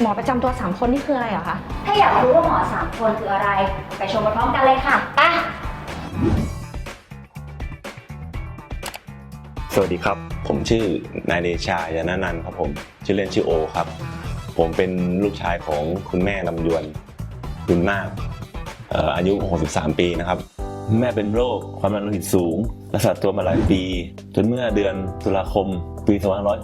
หมอประจำตัว3คนนี่คืออะไรเหรอคะ ถ้าอยากรู้ว่าหมอสามคนคืออะไร ไปชมพร้อมๆกันเลยค่ะไปสวัสดีครับ ผมชื่อนายเดชายานานันท์ครับผม ชื่อเล่นชื่อโอครับ ผมเป็นลูกชายของคุณแม่ลำยวนคุณนาคเอ่ออายุ 63 ปีนะครับ แม่เป็นโรคความดันโลหิตสูง รักษาตัวมาหลายปี จนเมื่อเดือนตุลาคม ปี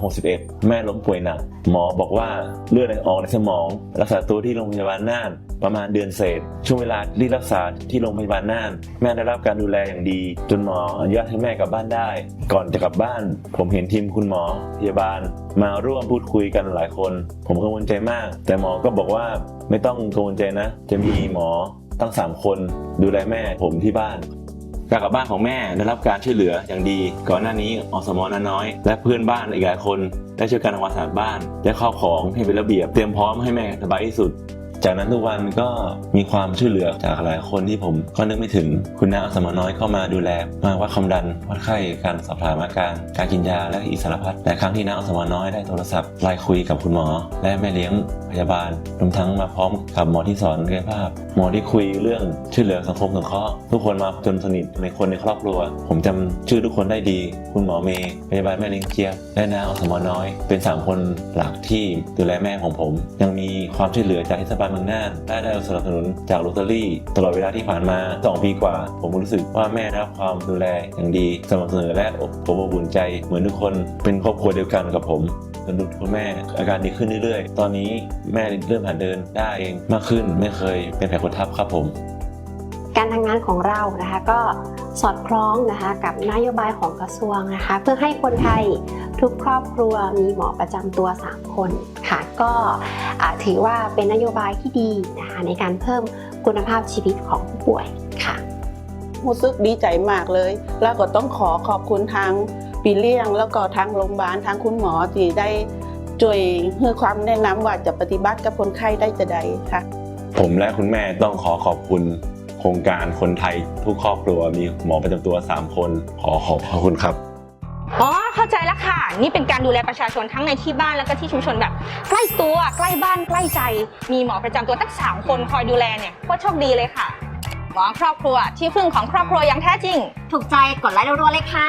2561 แม่ล้มป่วยหนัก หมอบอกว่าเลือดออกในสมอง รักษาตัวที่โรงพยาบาลน่าน ประมาณเดือนเศษ ช่วงเวลาที่รักษาที่โรงพยาบาลน่าน แม่ได้รับการดูแลอย่างดี จนหมออนุญาตให้แม่กลับบ้านได้ ก่อนจะกลับบ้าน ผมเห็นทีมคุณหมอพยาบาล มาร่วมพูดคุยกันหลายคน ผมกังวลใจมาก แต่หมอก็บอกว่าไม่ต้องกังวลใจนะ จะมีหมอ ตั้งสามคนดูแลแม่ผมที่บ้านการกลับบ้านของแม่ได้รับการช่วยเหลืออย่างดี ก่อนหน้านี้อสมนน้อย และเพื่อนบ้านอีกหลายคนได้ช่วยกันทำความสะอาดบ้านและข้าวของให้เป็นระเบียบเตรียมพร้อมให้แม่สบายที่สุด จากนั้นทุกวันก็มีความช่วยเหลือจากหลายคนที่ผมก็นึกไม่ถึงคุณน้าอสมน้อยเข้ามาดูแลมาวัดความดันวัดไข้การสอบถามอาการการกินยาและอีกสารพัดแต่ครั้งที่น้าอสมน้อยได้โทรศัพท์ไลน์คุยกับคุณหมอ และแม่เลี้ยงพยาบาลรวมทั้งมาพร้อมกับหมอที่สอนกายภาพ หมอที่คุยเรื่องช่วยเหลือสังคมสงเคราะห์ทุกคนมาจนสนิทในคนในครอบครัว ผมจำชื่อทุกคนได้ดี คุณหมอเมย์พยาบาลแม่เลี้ยงเจี๊ยบและน้าอสมน้อย เป็นสามคนหลักที่ดูแลแม่ของผม ยังมีความช่วยเหลือจากเทศบาลมืองน่านและได้สนับสนุนจากโรตารี่ตลอดเวลาที่ผ่านมา 2 ปีกว่า ผมรู้สึกว่าแม่ได้รับความดูแลอย่างดีสม่ำเสมอและอบอบอุ่นใจ เหมือนทุกคนเป็นครอบครัวเดียวกันกับผมจนดูคุณแม่อาการดีขึ้นเรื่อยๆ ตอนนี้แม่เริ่มหันเดินได้เองมากขึ้นไม่เคยเป็นแผลกดทับครับผม การทำงานของเรานะคะก็ สอดคล้องนะคะกับนโยบายของกระทรวงนะคะ เพื่อให้คนไทยทุกครอบครัวมีหมอประจำตัว 3 คนค่ะ ก็อ่าถือว่าเป็นนโยบายที่ดีนะคะในการเพิ่มคุณภาพชีวิตของผู้ป่วยค่ะรู้สึกดีใจมากเลย แล้วก็ต้องขอขอบคุณทางปีเลี้ยง แล้วก็ทางโรงพยาบาลทางคุณหมอที่ได้ช่วยให้ความแนะนำว่าจะปฏิบัติกับคนไข้ได้จะใดค่ะ ผมและคุณแม่ต้องขอขอบคุณ โครงการคนไทยทุกครอบครัวมีหมอประจำตัว 3 คน ขอขอบคุณครับ อ๋อ เข้าใจแล้วค่ะ นี่เป็นการดูแลประชาชนทั้งในที่บ้านแล้วก็ที่ชุมชนแบบ ใกล้ตัวใกล้บ้านใกล้ใจ มีหมอประจำตัวตั้งสามคนคอยดูแลเนี่ยโคตรโชคดีเลยค่ะ หมอครอบครัวที่พึ่งของครอบครัวอย่างแท้จริง ถูกใจกดไลค์รัวๆเลยค่ะ